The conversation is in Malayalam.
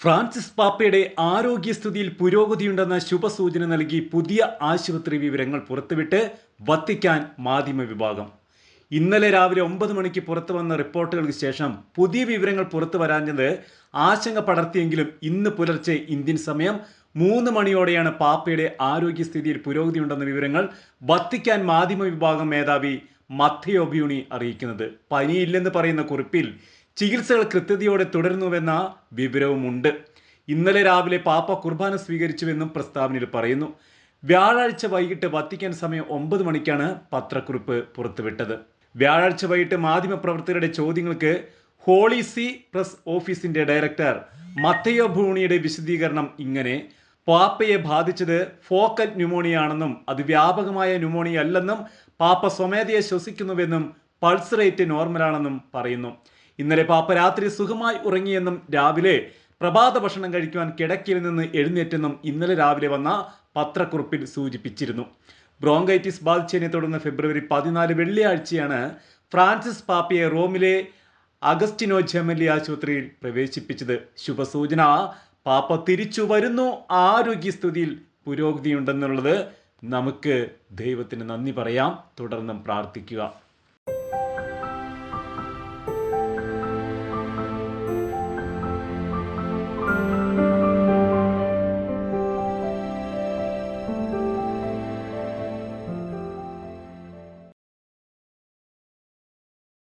ഫ്രാൻസിസ് പാപ്പയുടെ ആരോഗ്യസ്ഥിതിയിൽ പുരോഗതിയുണ്ടെന്ന ശുഭസൂചന നൽകി പുതിയ ആശുപത്രി വിവരങ്ങൾ പുറത്തുവിട്ട് വത്തിക്കാൻ മാധ്യമ വിഭാഗം. ഇന്നലെ രാവിലെ ഒമ്പത് മണിക്ക് പുറത്തു വന്ന റിപ്പോർട്ടുകൾക്ക് ശേഷം പുതിയ വിവരങ്ങൾ പുറത്തു വരാഞ്ഞത് ആശങ്ക പടർത്തിയെങ്കിലും ഇന്ന് പുലർച്ചെ ഇന്ത്യൻ സമയം മൂന്ന് മണിയോടെയാണ് പാപ്പയുടെ ആരോഗ്യസ്ഥിതിയിൽ പുരോഗതിയുണ്ടെന്ന വിവരങ്ങൾ വത്തിക്കാൻ മാധ്യമ വിഭാഗം മേധാവി മത്തയോ ബ്യൂണി അറിയിക്കുന്നത്. പനിയില്ലെന്ന് പറയുന്ന കുറിപ്പിൽ ചികിത്സകൾ കൃത്യതയോടെ തുടരുന്നുവെന്ന വിവരവുമുണ്ട്. ഇന്നലെ രാവിലെ പാപ്പ കുർബാന സ്വീകരിച്ചുവെന്നും പ്രസ്താവനയിൽ പറയുന്നു. വ്യാഴാഴ്ച വൈകിട്ട് വത്തിക്കാൻ സമയം ഒമ്പത് മണിക്കാണ് പത്രക്കുറിപ്പ് പുറത്തുവിട്ടത്. വ്യാഴാഴ്ച വൈകിട്ട് മാധ്യമപ്രവർത്തകരുടെ ചോദ്യങ്ങൾക്ക് ഹോളി സി പ്രസ് ഓഫീസിന്റെ ഡയറക്ടർ മത്തയോ ഭൂണിയുടെ വിശദീകരണം ഇങ്ങനെ പാപ്പയെ ബാധിച്ചത് ഫോക്കൽ ന്യൂമോണിയ ആണെന്നും അത് വ്യാപകമായ ന്യൂമോണിയ അല്ലെന്നും പാപ്പ സ്വമേധയെ ശ്വസിക്കുന്നുവെന്നും പൾസ് റേറ്റ് നോർമലാണെന്നും പറയുന്നു. ഇന്നലെ പാപ്പ രാത്രി സുഖമായി ഉറങ്ങിയെന്നും രാവിലെ പ്രഭാത ഭക്ഷണം കഴിക്കുവാൻ കിടക്കയിൽ നിന്ന് എഴുന്നേറ്റെന്നും ഇന്നലെ രാവിലെ വന്ന പത്രക്കുറിപ്പിൽ സൂചിപ്പിച്ചിരുന്നു. ബ്രോങ്കൈറ്റിസ് ബാധിച്ചതിനെ തുടർന്ന് ഫെബ്രുവരി പതിനാല് വെള്ളിയാഴ്ചയാണ് ഫ്രാൻസിസ് പാപ്പയെ റോമിലെ അഗസ്റ്റിനോ ജെമലി ആശുപത്രിയിൽ പ്രവേശിപ്പിച്ചത്. ശുഭസൂചന പാപ്പ തിരിച്ചു വരുന്നു ആരോഗ്യസ്ഥിതിയിൽ പുരോഗതിയുണ്ടെന്നുള്ളത് നമുക്ക് ദൈവത്തിന് നന്ദി പറയാം. തുടർന്നും പ്രാർത്ഥിക്കുക.